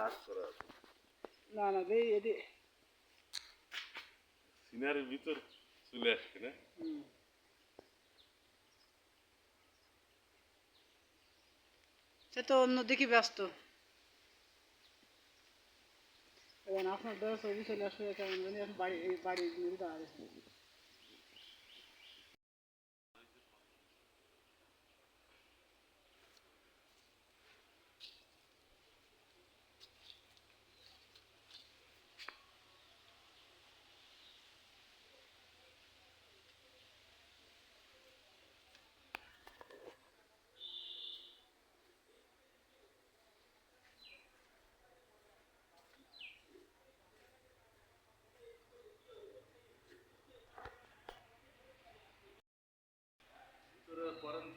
হাত করা আছে। না না দেই এদি। সিনারির ভিতর চলে আসছে না? সে তো অন্যদিকে ব্যস্ত। এখন আপনার ছবি চলে আসবে কেমন জানি বাড়ি বাড়ি নিয়ে Warren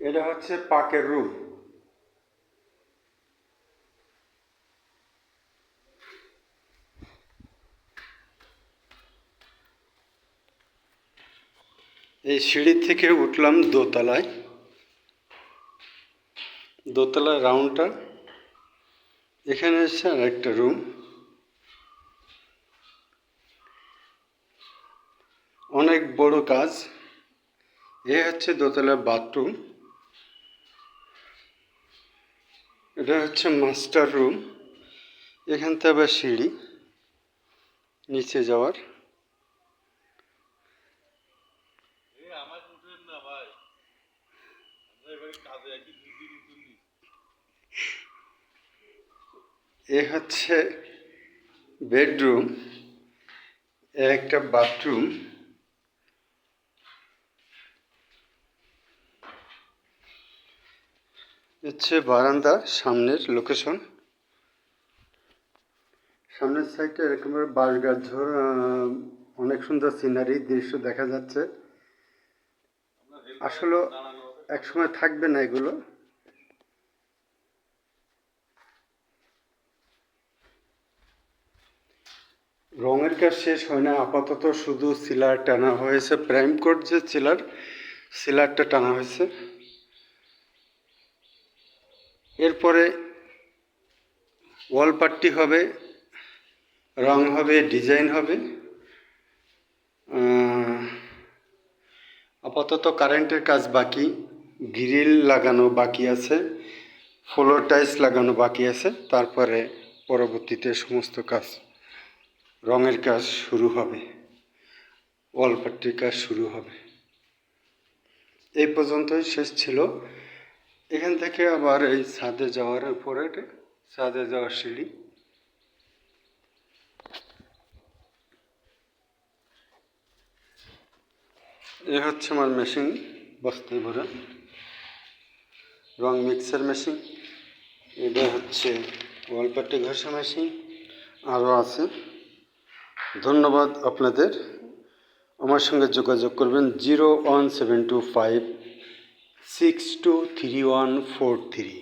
এটা হচ্ছে পাকের রুম এই সিঁড়ি থেকে উঠলাম দোতলায়। দোতলার রাউন্ডটা। এখানে হচ্ছে আর একটা রুম। অনেক বড় কাজ। এ হচ্ছে দোতলার বাথরুম। এটা হচ্ছে মাস্টার রুম। এখান থেকে আবার সিঁড়ি, নিচে যাওয়ার। এ হচ্ছে বেডরুম একটা বাথরুম। হচ্ছে বারান্দা, সামনের লোকেশন সামনের সাইডে এরকম বাঁশ গাছ অনেক সুন্দর সিনারি দৃশ্য দেখা যাচ্ছে। আসলে একসময় থাকবে না এগুলো। রঙের কাজ শেষ হয় না, আপাতত শুধু সিলার টানা হয়েছে প্রাইম কোট যে সিলার সিলারটা টানা হয়েছে। এরপরে ওয়াল পাট্টি হবে, রং হবে, ডিজাইন হবে। আপাতত কারেন্টের কাজ বাকি, গ্রিল লাগানো বাকি আছে, ফ্লোর টাইলস লাগানো বাকি আছে, তারপরে পরবর্তীতে সমস্ত কাজ, রঙের কাজ শুরু হবে, ওয়ালপাট্টির কাজ শুরু হবে। এই পর্যন্তই, শেষ ছিল। এখান থেকে আবার এই ছাদে যাওয়ার উপরে ছাদে যাওয়ার সিঁড়ি। এ হচ্ছে আমার মেশিন বস্তায় ভরা। রং মিক্সার মেশিন। এটা হচ্ছে ওয়ালপাট্টি ঘষা মেশিন। আরও আছে। ধন্যবাদ আপনাদের। আমার সঙ্গে যোগাযোগ করবেন zero one seven two five six two three one four three